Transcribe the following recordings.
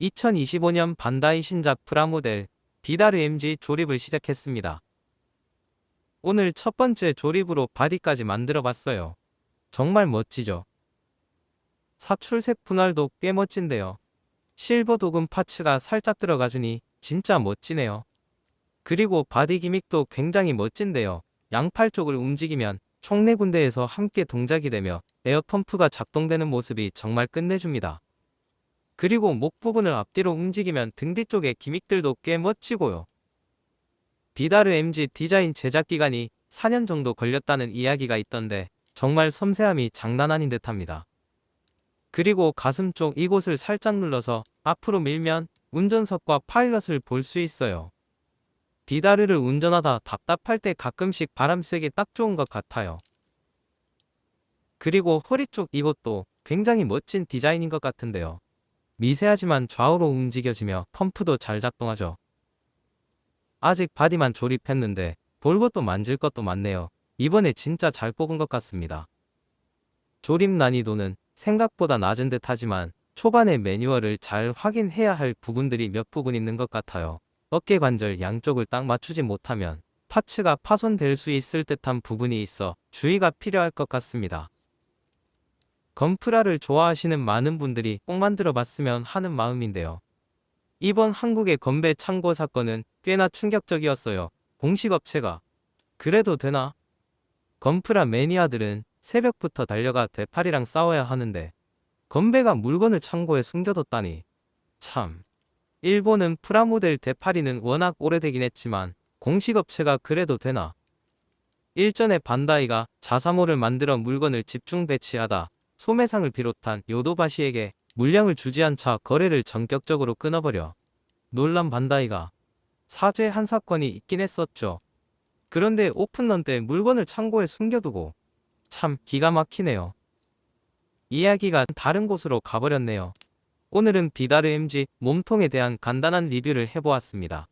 2025년 반다이 신작 프라모델 비다르 MG 조립을 시작했습니다. 오늘 첫 번째 조립으로 바디까지 만들어 봤어요. 정말 멋지죠? 사출색 분할도 꽤 멋진데요. 실버 도금 파츠가 살짝 들어가주니 진짜 멋지네요. 그리고 바디 기믹도 굉장히 멋진데요. 양팔 쪽을 움직이면 총네 군데에서 함께 동작이 되며 에어 펌프가 작동되는 모습이 정말 끝내줍니다. 그리고 목 부분을 앞뒤로 움직이면 등 뒤쪽의 기믹들도 꽤 멋지고요. 비다르 MG 디자인 제작 기간이 4년 정도 걸렸다는 이야기가 있던데 정말 섬세함이 장난 아닌 듯합니다. 그리고 가슴 쪽 이곳을 살짝 눌러서 앞으로 밀면 운전석과 파일럿을 볼 수 있어요. 비다르를 운전하다 답답할 때 가끔씩 바람 쐬기 딱 좋은 것 같아요. 그리고 허리 쪽 이것도 굉장히 멋진 디자인인 것 같은데요. 미세하지만 좌우로 움직여지며 펌프도 잘 작동하죠. 아직 바디만 조립했는데 볼 것도 만질 것도 많네요. 이번에 진짜 잘 뽑은 것 같습니다. 조립 난이도는 생각보다 낮은 듯 하지만 초반에 매뉴얼을 잘 확인해야 할 부분들이 몇 부분 있는 것 같아요. 어깨 관절 양쪽을 딱 맞추지 못하면 파츠가 파손될 수 있을 듯한 부분이 있어 주의가 필요할 것 같습니다. 건프라를 좋아하시는 많은 분들이 꼭 만들어 봤으면 하는 마음인데요. 이번 한국의 건배 창고 사건은 꽤나 충격적이었어요. 공식 업체가 그래도 되나? 건프라 매니아들은 새벽부터 달려가 대파리랑 싸워야 하는데 건배가 물건을 창고에 숨겨뒀다니 참 일본은 프라모델 대파리는 워낙 오래되긴 했지만 공식 업체가 그래도 되나? 일전에 반다이가 자사모를 만들어 물건을 집중 배치하다 소매상을 비롯한 요도바시에게 물량을 주지 않자 거래를 전격적으로 끊어버려 놀란 반다이가 사죄 한 사건이 있긴 했었죠. 그런데 오픈런 때 물건을 창고에 숨겨두고 참 기가 막히네요. 이야기가 다른 곳으로 가버렸네요. 오늘은 비다르 MG 몸통에 대한 간단한 리뷰를 해보았습니다.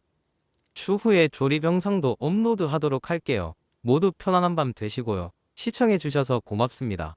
추후에 조립 영상도 업로드 하도록 할게요. 모두 편안한 밤 되시고요. 시청해주셔서 고맙습니다.